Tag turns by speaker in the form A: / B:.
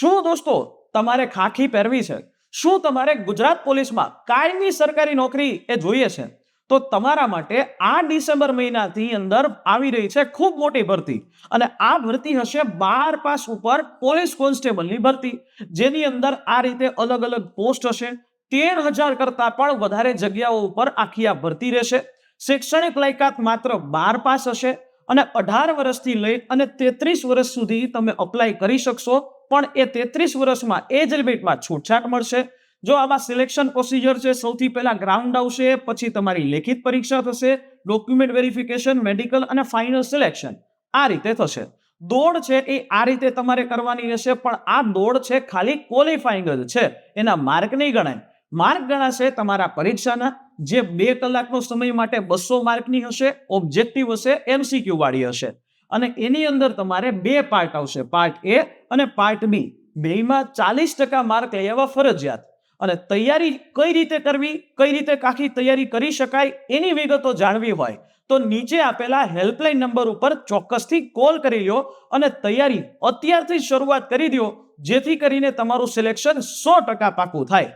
A: શું દોસ્તો તમારે ખાખી પહેરવી છે? શું તમારે ગુજરાત પોલીસમાં કાયમી સરકારી નોકરી એ જોઈએ છે? તો તમારા માટે આ ડિસેમ્બર મહિનાથી અંદર આવી રહી છે ખૂબ મોટી ભરતી. અને આ ભરતી હશે બાર પાસ ઉપર પોલીસ કોન્સ્ટેબલની ભરતી, જેની અંદર આ રીતે અલગ અલગ પોસ્ટ હશે. તેર હજાર કરતાં પણ વધારે જગ્યાઓ ઉપર આખી આ ભરતી રહેશે. શૈક્ષણિક લાયકાત માત્ર બાર પાસ હશે. અને અઢાર વર્ષથી લઈ અને તેત્રીસ વર્ષ સુધી તમે અપ્લાય કરી શકશો. પણ એ તેત્રીસ વર્ષમાં એજ લિમિટમાં છૂટછાટ મળશે. જો આમાં સિલેક્શન પ્રોસિજર છે, સૌથી પહેલા ગ્રાઉન્ડ આવશે, પછી તમારી લેખિત પરીક્ષા થશે ડોક્યુમેન્ટ વેરિફિકેશન મેડિકલ અને ફાઇનલ સિલેક્શન આ રીતે થશે. દોડ છે એ આ રીતે તમારે કરવાની રહેશે, પણ આ દોડ છે ખાલી ક્વોલિફાઈંગ જ છે. એના માર્ક નહીં ગણાય. માર્ક ગણાશે તમારા પરીક્ષાના. જે બે કલાકનો સમય માટે બસો માર્કની હશે, ઓબ્જેક્ટિવ હશે એમસીક્યુ વાળી હશે. અને એની અંદર તમારે બે પાર્ટ આવશે. પાર્ટ એ અને પાર્ટ બી. બેમાં ચાલીસ ટકા માર્ક લઈ આવવા ફરજિયાત. અને તૈયારી કઈ રીતે કરવી, કઈ રીતે આખી તૈયારી કરી શકાય, એની વિગતો જાણવી હોય, તો નીચે આપેલા હેલ્પલાઇન નંબર ઉપર ચોક્કસથી કોલ કરી લો અને તૈયારી અત્યારથી શરૂઆત કરી દો જેથી કરીને તમારું સિલેક્શન સો ટકા પાકું થાય.